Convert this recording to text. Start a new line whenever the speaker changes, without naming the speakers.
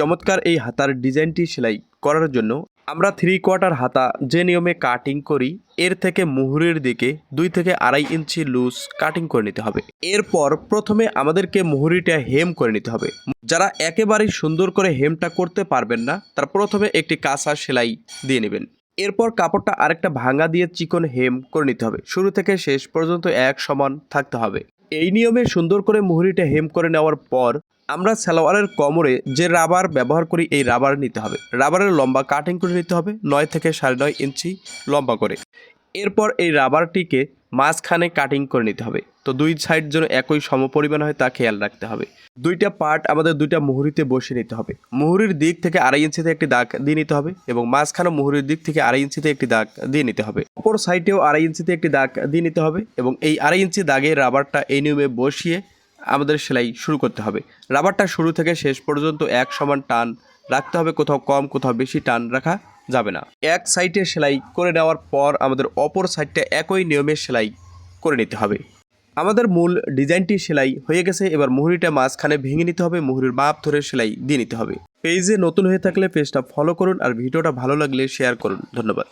চমৎকার এই হাতার ডিজাইনটি সেলাই করার জন্য আমরা থ্রি কোয়ার্টার হাতা যে নিয়মে কাটিং করি, এর থেকে মুহুরের দিকে দুই থেকে আড়াই ইঞ্চি লুজ কাটিং করে নিতে হবে। এরপর প্রথমে আমাদেরকে মুহুরিটা হেম করে নিতে হবে। যারা একেবারেই সুন্দর করে হেমটা করতে পারবেন না, তারা প্রথমে একটি কাঁচা সেলাই দিয়ে নেবেন। এরপর কাপড়টা আরেকটা ভাঙা দিয়ে চিকন হেম করে নিতে হবে। শুরু থেকে শেষ পর্যন্ত এক সমান থাকতে হবে। এই নিয়মে সুন্দর করে মুহুরিটা হেম করে নেওয়ার পর আমরা সালোয়ারের কোমরে যে রাবার ব্যবহার করি, এই রাবার নিতে হবে। রাবারের লম্বা কাটিং করে নিতে হবে, নয় থেকে সাড়ে নয় ইঞ্চি লম্বা করে। এরপর এই রাবারটিকে মাঝখানে কাটিং করে নিতে হবে। তো দুই সাইড যেন একই সমপরিমাণ হয় তা খেয়াল রাখতে হবে। দুইটা পার্ট আমাদের দুইটা মুহুরিতে বসিয়ে নিতে হবে। মুহুরির দিক থেকে আড়াই ইঞ্চিতে একটি দাগ দিয়ে নিতে হবে এবং মাঝখানে মুহুরির দিক থেকে আড়াই ইঞ্চিতে একটি দাগ দিয়ে নিতে হবে। অপর সাইডেও আড়াই ইঞ্চিতে একটি দাগ দিয়ে নিতে হবে এবং এই আড়াই ইঞ্চি দাগের রাবারটা এই নিয়মে বসিয়ে আমাদের সেলাই শুরু করতে হবে। রাবারটা শুরু থেকে শেষ পর্যন্ত এক সমান টান রাখতে হবে, কোথাও কম, কোথাও বেশি টান রাখা যাবে না। এক সাইডে সেলাই করে নেওয়ার পর আমাদের অপর সাইডটা একই নিয়মে সেলাই করে নিতে হবে। আমাদের মূল ডিজাইনটি সেলাই হয়ে গেছে, এবার মুহুরিটা মাঝখানে ভেঙে নিতে হবে, মুহুরির মাপ ধরে সেলাই দিয়ে নিতে হবে। পেজে নতুন হয়ে থাকলে পেজটা ফলো করুন আর ভিডিওটা ভালো লাগলে শেয়ার করুন। ধন্যবাদ।